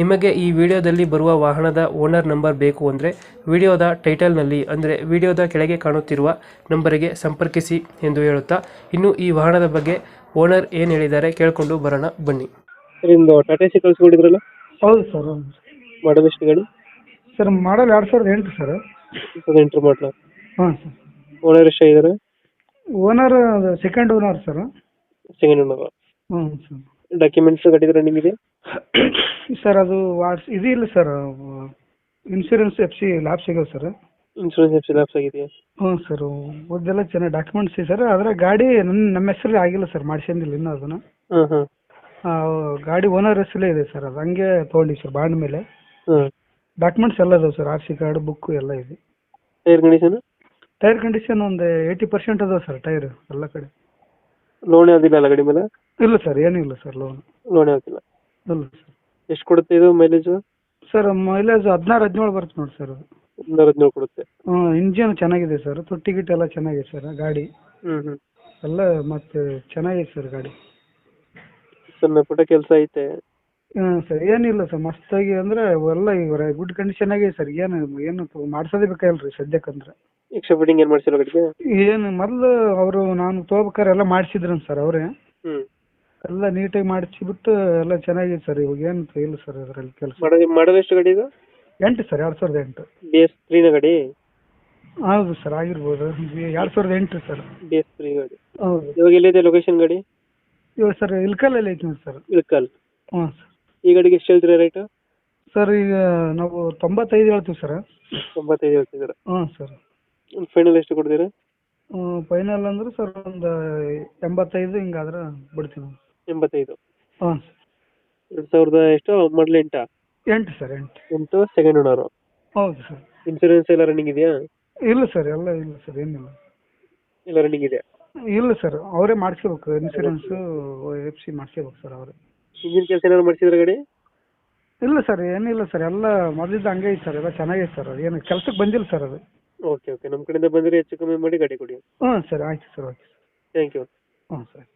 ನಿಮಗೆ ಈ ವಿಡಿಯೋದಲ್ಲಿ ಬರುವ ವಾಹನದ ಓನರ್ ನಂಬರ್ ಬೇಕು ಅಂದರೆ ವಿಡಿಯೋದ ಟೈಟಲ್ನಲ್ಲಿ ಅಂದರೆ ವಿಡಿಯೋದ ಕೆಳಗೆ ಕಾಣುತ್ತಿರುವ ನಂಬರಿಗೆ ಸಂಪರ್ಕಿಸಿ ಎಂದು ಹೇಳುತ್ತಾ ಇನ್ನು ಈ ವಾಹನದ ಬಗ್ಗೆ ಓನರ್ ಏನು ಹೇಳಿದ್ದಾರೆ ಕೇಳಿಕೊಂಡು ಬರೋಣ ಬನ್ನಿ. ನಿಮ್ಮದು ಟಾಟಾ ಸಿ ಕಳಿಸ್ಕೊಂಡಿದ್ರಲ್ಲ? ಹೌದು ಸರ್ ಎಷ್ಟು ಗಾಡಿ? ಸರ್ ಮಾಡಲ್ ಎರಡು ಸಾವಿರದ ಎಂಟು ಸರ್. ಎಂಟ್ರ್ ಮಾಡಲ. ಹಾಂ sir. Owner ಎಷ್ಟಾಗಿದ್ದಾರೆ owner second owner sir. Second owner ಹ್ಞೂ ಸರ್. ಡಾಕ್ಯುಮೆಂಟ್ಸ್ ಕಟ್ಟಿದ್ರೆ ನಿಮಗೆ? ಇದೆ ಸರ್ ಅದು ವಾಟ್ಸ್ ಇದು ಇಲ್ಲ sir insurance F C lapse ಇದೆ sir insurance F C lapse ಆಗಿದೆಯಾ? ಹ್ಞೂ ಸರ್ ಓದೆಲ್ಲ ಚೆನ್ನಾಗಿ ಡಾಕ್ಯುಮೆಂಟ್ಸ್ ಇದೆ ಸರ್ ಆದರೆ ಗಾಡಿ ನನ್ನ ನಮ್ಮ ಹೆಸರಲ್ಲಿ ಆಗಿಲ್ಲ ಸರ್ ಮಾಡಿಸಿದಿಲ್ಲ ಇನ್ನೂ ಅದನ್ನು. ಹಾಂ ಹಾಂ ಗಾಡಿ ಓನರ್ ಹೆಸರಲ್ಲೇ ಇದೆ ಸರ್ ಅದು ಹಂಗೆ ತೊಗೊಂಡಿ ಸರ್ ಬಾಂಡ್ ಮೇಲೆ. ಹಾಂ ಡಾಕ್ಯುಮೆಂಟ್ಸ್ ಎಲ್ಲ ಅದಾವೆ sir R C card book ಎಲ್ಲ ಇದೆ. ಟೈರ್ ಕಂಡೀಷನ್ ಟೈರ್ ಕಂಡೀಷನ್ ಒಂದು ಏಯ್ಟಿ ಪರ್ಸೆಂಟ್ ಅದಾವೆ ಸರ್ ಟೈರ್ ಎಲ್ಲ ಕಡೆ. ಲೋನ್ ಯಾವುದಿಲ್ಲ ಅಲ್ಲ ಗಾಡಿ ಮೇಲೆ? ಇಲ್ಲ ಸರ್ ಏನಿಲ್ಲ ಸರ್ ಲೋನ್ ಲೋನ್ ಯಾವುದಿಲ್ಲ. ಸರ್. ಎಷ್ಟು ಕೊಡುತ್ತೆ ಇದು ಮೈಲೇಜ್ ಸರ್ ಮೈಲೇಜ್ ಹದಿನಾರು ಹದಿನೇಳು ಬರುತ್ತೆ ನೋಡಿ ಸರ್. ಹದಿನಾರು ಹದಿನೇಳು ಕೊಡುತ್ತೆ. ಇಂಜಿನ್ ಚೆನ್ನಾಗಿದೆ ಸರ್. ತೊಟ್ಟಿ ಗಿಟ್ಟಿ ಎಲ್ಲ ಚೆನ್ನಾಗಿದೆ ಸರ್ ಗಾಡಿ. ಹ್ಞೂ ಹ್ಞೂ ಎಲ್ಲ ಮತ್ತೆ ಚೆನ್ನಾಗಿದೆ ಸರ್ ಗಾಡಿ. ಸಣ್ಣ ಪುಟ್ಟ ಕೆಲಸ ಐತೆ. ಹ್ಮ್ ಸರ್ ಏನಿಲ್ಲ ಸರ್. ಮಸ್ತಾಗಿ ಅಂದ್ರೆ ಎಲ್ಲ ಇವರ ಗುಡ್ ಕಂಡೀಷನ್ ಆಗಿದೆ ಸರ್. ಏನು ಏನು ಮಾಡ್ಸೋದೇ ಬೇಕಾಗಿಲ್ಲ ರೀ ಸದ್ಯಕ್ಕಂದ್ರೆ. ಎಕ್ಸ್ಟ್ರಾ ಫಿಟ್ಟಿಂಗ್ ಏನು ಮೊದ್ಲು ಗಾಡಿಗೆ? ಏನು ಮೊದಲು ಅವರು ನಾನು ತೊಗೋಬೇಕಾರೆ ಎಲ್ಲ ಮಾಡಿಸಿದ್ರನ್ ಸರ್ ಅವರೇ. ಹ್ಞೂ ಎಲ್ಲ ನೀಟಾಗಿ ಮಾಡಿಸಿಬಿಟ್ಟು ಎಲ್ಲ ಚೆನ್ನಾಗಿದೆ ಸರ್ ಇವಾಗ ಏನು ಇಲ್ಲ ಸರ್ ಅದರಲ್ಲಿ ಕೆಲಸ. ಮಾಡೋದು ಮಾಡೋದು ಎಷ್ಟು ಗಾಡಿ ಇದು? ಎಂಟು ಸರ್ ಎರಡು ಸಾವಿರದ ಎಂಟು. ಬಿ ಎಸ್ ತ್ರೀನ ಗಾಡಿ? ಹೌದು ಸರ್ ಆಗಿರ್ಬೋದು. ಎರಡು ಸಾವಿರದ ಎಂಟು ಸರ್ ಬಿ ಎಸ್ ತ್ರೀ ಗಾಡಿ. ಹೌದು. ಇವಾಗ ಎಲ್ಲಿದೆ ಲೊಕೇಶನ್ ಗಾಡಿ? ಇವಾಗ ಸರ್ ಇಲ್ಕಲ್ಲಲ್ಲಿ ಐತಿ ಸರ್ ಇಳಕಲ್. ಹ್ಞೂ ಸರ್ ಈ ಗಾಡಿಗೆ ಎಷ್ಟು ಹೇಳ್ತೀರಾ ರೇಟು ಸರ್ ಈಗ ನಾವು ತೊಂಬತ್ತೈದು ಹೇಳ್ತೀವಿ ಸರ್ ತೊಂಬತ್ತೈದು ಹೇಳ್ತಿದ್ದೀರಾ? ಹ್ಞೂ ಸರ್ ಫೈನಲ್ ಎಷ್ಟು ಕೊಡ್ತೀರಾ? ಫೈನಲ್ ಅಂದ್ರೆ ಸರ್ ಒಂದು ಎಂಬತ್ತೈದು ಹಿಂಗಾದ್ರೆ ಬಿಡ್ತೀವಿ ಎಂಬತ್ತೈದು. ಎರಡ್ ಎರಡು ಸಾವಿರದ ಎಷ್ಟು ಮಾಡಲ್ ಎಂಟಾ? ಎಂಟು ಸರ್ ಎಂಟು. ಎಂಟು ಸೆಕೆಂಡ್ ಓನರ್ ಹೌದು ಸರ್. ಇನ್ಸೂರೆನ್ಸ್ ಎಲ್ಲ ರನ್ನಿಂಗ್ ಇದೆಯಾ? ಇಲ್ಲ ಸರ್ ಎಲ್ಲ ಇಲ್ಲ ಸರ್ ಏನಿಲ್ಲ. ಎಲ್ಲ ರನ್ನಿಂಗ್ ಇದೆ ಇಲ್ಲ ಸರ್ ಅವರೇ ಮಾಡಿಸ್ಕೋಬೇಕು ಇನ್ಶೂರೆನ್ಸ್ ಎಫ್ ಸಿ ಮಾಡಿಸ್ಕೋಬೇಕು ಸರ್ ಅವರೇ. ಇಂಜಿನ್ ಕೆಲಸ ಏನಾದ್ರು ಮಾಡಿಸಿದ್ರೆ ಗಾಡಿ? ಇಲ್ಲ ಸರ್ ಏನಿಲ್ಲ ಸರ್ ಎಲ್ಲ ಮೊದಲಿದ್ದ ಹಂಗೆ ಐತೆ ಸರ್ ಎಲ್ಲ ಚೆನ್ನಾಗೈತೆ ಸರ್ ಅದು ಏನು ಕೆಲಸಕ್ಕೆ ಬಂದಿಲ್ಲ ಸರ್ ಅದು. ಓಕೆ ಓಕೆ ನಮ್ಮ ಕಡೆಯಿಂದ ಬಂದರೆ ಹೆಚ್ಚು ಕಮ್ಮಿ ಮಾಡಿ ಗಾಡಿ ಕೊಡಿ. ಹ್ಞೂ ಸರ್ ಆಯ್ತು ಸರ್ ಓಕೆ ಥ್ಯಾಂಕ್ ಯು ಹ್ಞೂ ಸರ್.